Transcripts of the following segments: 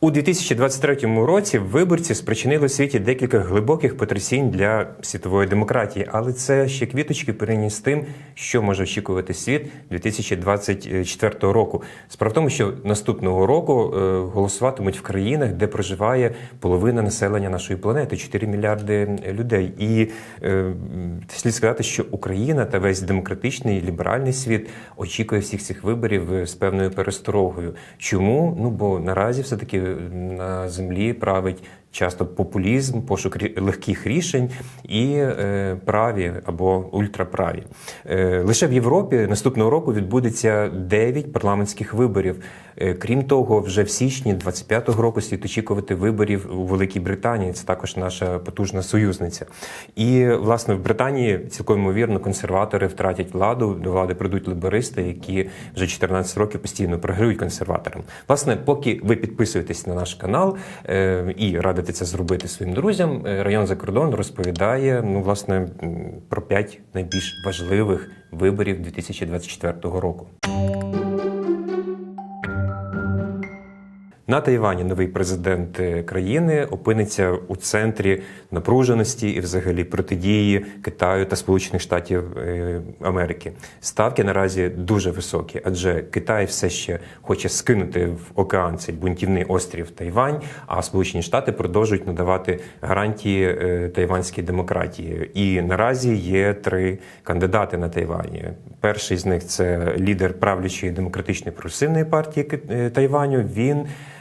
У 2023 році виборці спричинили світі декілька глибоких потрясінь для світової демократії, але це ще квіточки з тим, що може очікувати світ 2024 року. Справа в тому, що наступного року е, голосуватимуть в країнах, де проживає половина населення нашої планети 4 мільярди людей. І е, слід сказати, що Україна та весь демократичний ліберальний світ очікує всіх цих виборів е, з певною пересторогою. Чому? Ну бо наразі все таки на землі править часто популізм, пошук легких рішень і е, праві або ультраправі. Е, лише в Європі наступного року відбудеться 9 парламентських виборів. Е, крім того, вже в січні 25-го року слід очікувати виборів у Великій Британії. Це також наша потужна союзниця. І власне в Британії цілком ймовірно консерватори втратять владу. До влади прийдуть либеристи, які вже 14 років постійно програють консерваторам. Власне, поки ви підписуєтесь на наш канал і радите це зробити своїм друзям, е, район за кордон розповідає ну власне про п'ять найбільш важливих виборів 2024 року. На Тайвані новий президент е, країни опиниться у центрі напруженості і, взагалі, протидії Китаю та Сполучених Штатів е, Америки. Ставки наразі дуже високі, адже Китай все ще хоче скинути в океан цей бунтівний острів Тайвань, а Сполучені Штати продовжують надавати гарантії е, тайванській демократії. І наразі є три кандидати на Тайвані. Перший з них це лідер правлячої демократичної прогресивної партії Тайваню. Він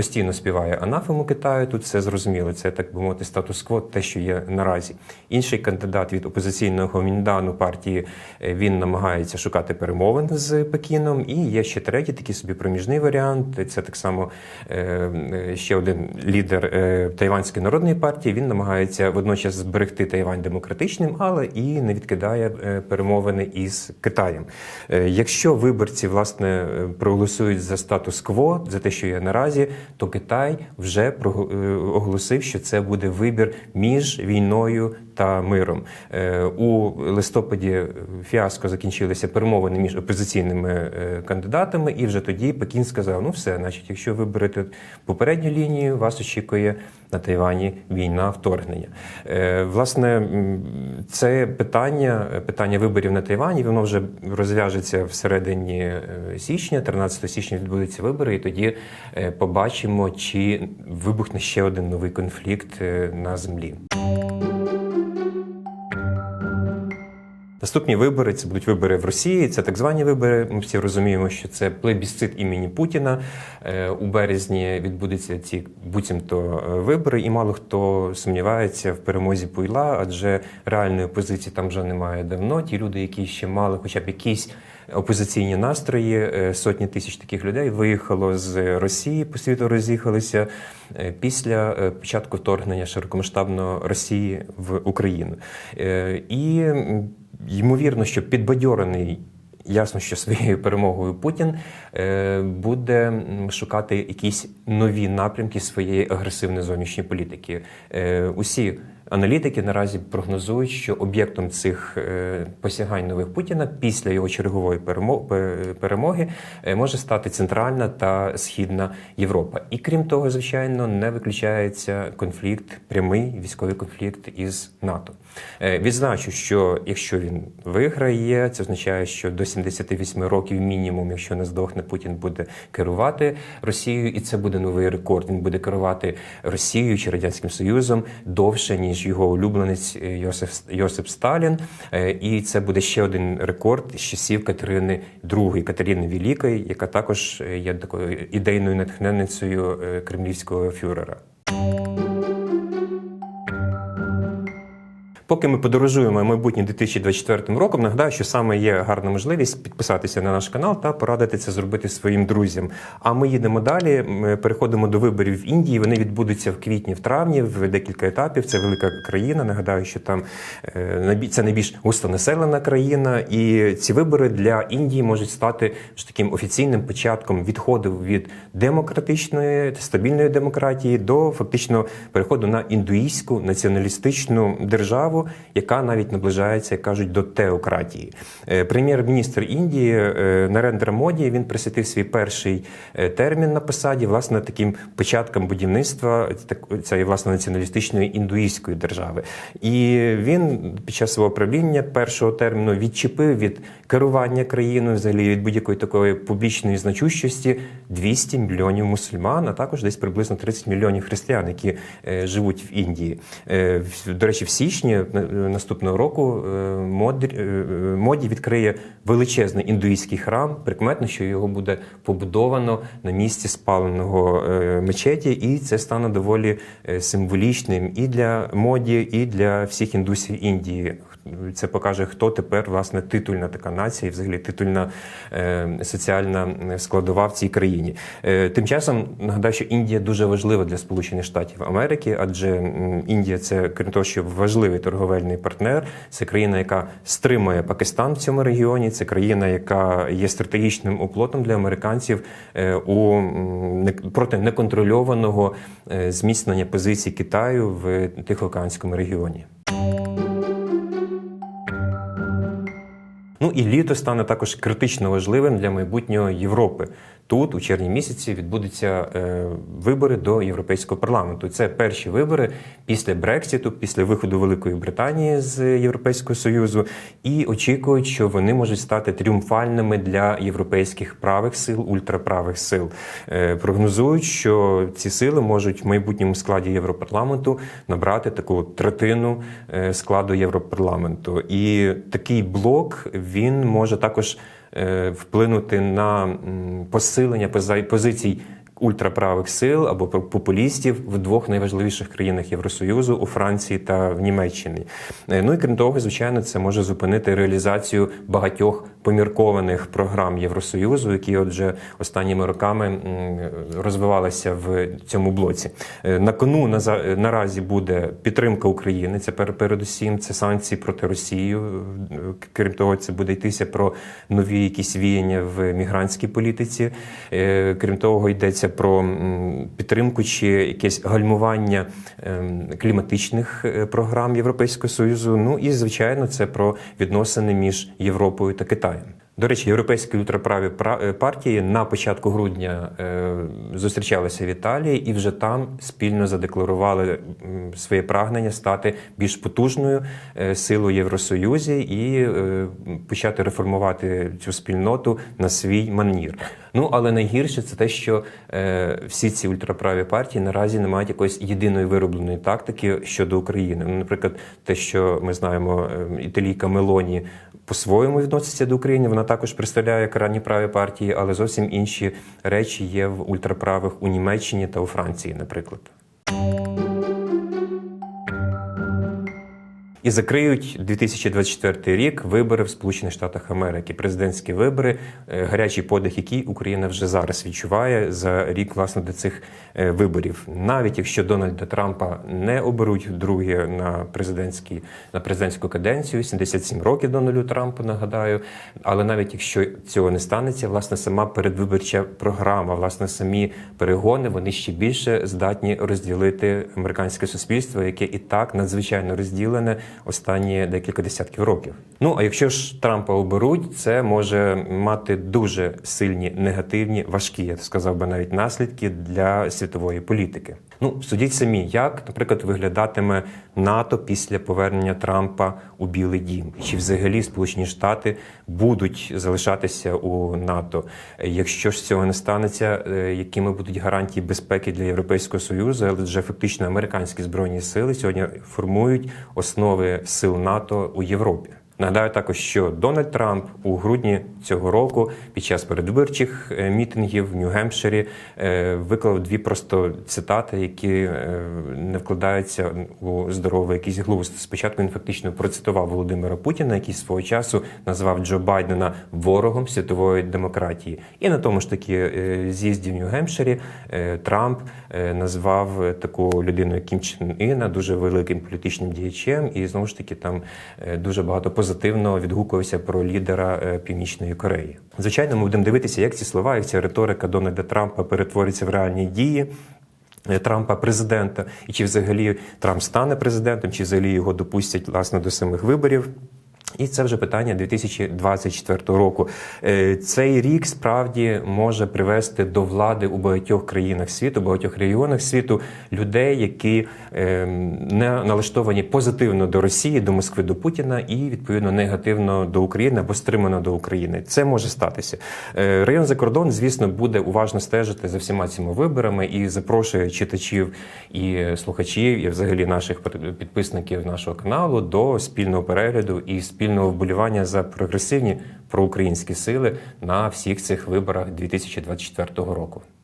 постійно співає анафему Китаю. Тут все зрозуміло. Це так би мовити статус-кво, те, що є наразі. Інший кандидат від опозиційного Міндану партії е, він намагається шукати перемовин з Пекіном. І є ще третій, такий собі проміжний варіант. Це так само е, е, ще один лідер Тайванської народної партії. Він намагається водночас зберегти Тайвань демократичним, але і не відкидає перемовини із Китаєм. Якщо виборці власне проголосують за статус-кво, за те, що є наразі, то Китай вже е, оголосив, що це буде вибір між війною та миром. Е, У листопаді фіаско закінчилися перемовини між опозиційними е, кандидатами, і вже тоді Пекін сказав: ну все, значить, якщо ви берете попередню лінію, вас очікує на Тайвані війна, вторгнення. Е, Власне, це питання, питання виборів на Тайвані, воно вже розв'яжеться всередині е, січня, 13 січня відбудуться вибори, і тоді е, побачимо, чи вибухне ще один новий конфлікт на землі. Наступні вибори це будуть вибори в Росії. Це так звані вибори. Ми всі розуміємо, що це плебісцит імені Путіна. Е, У березні відбудуться ці буцімто е, вибори, і мало хто сумнівається в перемозі Пуйла, адже реальної опозиції там вже немає давно. Ті люди, які ще мали, хоча б якісь. Опозиційні настрої, е, сотні тисяч таких людей виїхало з Росії, по світу роз'їхалися після початку вторгнення широкомасштабного Росії в Україну. І ймовірно, що підбадьорений. Ясно, що своєю перемогою Путін е, буде шукати якісь нові напрямки своєї агресивної зовнішньої політики. Е, Усі аналітики наразі прогнозують, що об'єктом цих е, посягань нових Путіна після його чергової перемо- перемоги е, може стати Центральна та Східна Європа. І крім того, звичайно, не виключається конфлікт, прямий військовий конфлікт із НАТО. Е, Відзначу, що якщо він виграє, це означає, що до 78 років мінімум, якщо не здохне, Путін буде керувати Росією, і це буде новий рекорд. Він буде керувати Росією чи радянським Союзом довше ніж його улюбленець е, Йосиф Йосип Сталін. Е, І це буде ще один рекорд з часів Катерини II, Катерини Великої, яка також е, є такою ідейною натхненницею кремлівського фюрера. Поки ми подорожуємо майбутнє 2024 роком, нагадаю, що саме є гарна можливість підписатися на наш канал та порадити це зробити своїм друзям. А ми їдемо далі. Ми переходимо до виборів в Індії. Вони відбудуться в квітні, в травні, в декілька етапів. Це велика країна. Нагадаю, що там е, це найбільш густонаселена країна, і ці вибори для Індії можуть стати ж таким офіційним початком відходу від демократичної стабільної демократії до фактично переходу на індуїстську націоналістичну державу. Державу, яка навіть наближається, як кажуть, до теократії. Е, Прем'єр-міністр Індії Нарендра Моді він присвятив свій перший е, термін на посаді власне таким початкам будівництва цієї власне націоналістичної індуїстської держави. І він під час свого правління першого терміну відчепив від керування країною, взагалі від будь-якої такої публічної значущості 200 мільйонів мусульман, а також десь приблизно 30 мільйонів християн, які е, живуть в Індії. До речі, в січні наступного року е, моді, е, відкриє величезний індуїстський храм. Прикметно, що його буде побудовано на місці спаленого е, мечеті, і це стане доволі е, символічним і для моді, і для всіх індусів Індії. Це покаже, хто тепер власне титульна така нація, і взагалі титульна е, соціальна складова в цій країні. Е, тим часом нагадаю, що Індія дуже важлива для Сполучених Штатів Америки, адже Індія це крім того, що важливий торговельний партнер. Це країна, яка стримує Пакистан в цьому регіоні. Це країна, яка є стратегічним оплотом для американців е, у проти неконтрольованого е, зміцнення позицій Китаю в Тихоокеанському регіоні. Ну і літо стане також критично важливим для майбутнього Європи. Тут, у червні місяці, відбудуться е, вибори до Європейського парламенту. Це перші вибори після Брекситу, після виходу Великої Британії з Європейського Союзу, і очікують, що вони можуть стати тріумфальними для європейських правих сил, ультраправих сил. Е, прогнозують, що ці сили можуть в майбутньому складі Європарламенту набрати таку третину е, складу Європарламенту. І такий блок він може також вплинути на посилення позицій ультраправих сил або популістів в двох найважливіших країнах Євросоюзу у Франції та в Німеччині. Е, Ну і крім того, звичайно, це може зупинити реалізацію багатьох поміркованих програм Євросоюзу, які отже останніми роками розвивалися в цьому блоці. Е, На кону наза- наразі буде підтримка України. Це передусім це санкції проти Росії. Е, Крім того, це буде йтися про нові якісь віяння в мігрантській політиці. Е, Крім того, йдеться про підтримку чи якесь гальмування ем, кліматичних е, програм Європейського союзу. Ну і звичайно, це про відносини між Європою та Китаєм. До речі, європейські ультраправі пра- е, партії на початку грудня е, зустрічалися в Італії і вже там спільно задекларували своє прагнення стати більш потужною е, силою Євросоюзі і почати реформувати цю спільноту на свій манір. Ну але найгірше це те, що всі ці ультраправі партії наразі не мають якоїсь єдиної виробленої тактики щодо України. Ну, наприклад, те, що ми знаємо, італійка Мелоні по-своєму відноситься до України. Вона також представляє крайні праві партії, але зовсім інші речі є в ультраправих у Німеччині та у Франції, наприклад. І закриють 2024 рік вибори в Сполучених Штатах Америки, президентські вибори, е, гарячий подих, який Україна вже зараз відчуває за рік власне до цих е, виборів. Навіть якщо Дональда Трампа не оберуть вдруге на президентський на президентську каденцію, 77 років Дональду Трампу, нагадаю. Але навіть якщо цього не станеться, власне, сама передвиборча програма, власне, самі перегони, вони ще більше здатні розділити американське суспільство, яке і так надзвичайно розділене останні декілька десятків років. Ну а якщо ж Трампа оберуть, це може мати дуже сильні негативні, важкі, я сказав би навіть наслідки для світової політики. Ну судіть самі, як, наприклад, виглядатиме НАТО після повернення Трампа у Білий Дім, чи взагалі Сполучені Штати будуть залишатися у НАТО. Якщо ж цього не станеться, е, якими будуть гарантії безпеки для Європейського союзу, адже фактично американські збройні сили сьогодні формують основи сил НАТО у Європі. Нагадаю також, що Дональд Трамп у грудні цього року під час передвиборчих е, мітингів в Нью-Гемпширі е, виклав дві просто цитати, які е, не вкладаються у здоровий якийсь глузд. Спочатку він фактично процитував Володимира Путіна, який свого часу назвав Джо Байдена ворогом світової демократії. І на тому ж таки з'їзді в Нью-Гемпширі Трамп назвав таку людину як Кім Чен Іна дуже великим політичним діячем, і знову ж таки там дуже багато позитивно відгукувався про лідера е, Північної Кореї. Звичайно, ми будемо дивитися, як ці слова, як ця риторика Дональда Трампа перетвориться в реальні дії. е, Трампа президента, і чи взагалі Трамп стане президентом, чи взагалі його допустять власне до самих виборів. І це вже питання 2024 року. Е, Цей рік справді може привести до влади у багатьох країнах світу, багатьох регіонах світу людей, які е, не налаштовані позитивно до Росії, до Москви, до Путіна, і відповідно негативно до України або стримано до України. Це може статися. Е, Район за кордон, звісно, буде уважно стежити за всіма цими виборами і запрошує читачів і слухачів, і взагалі наших підписників нашого каналу до спільного перегляду і спільного вболівання за прогресивні проукраїнські сили на всіх цих виборах 2024 року.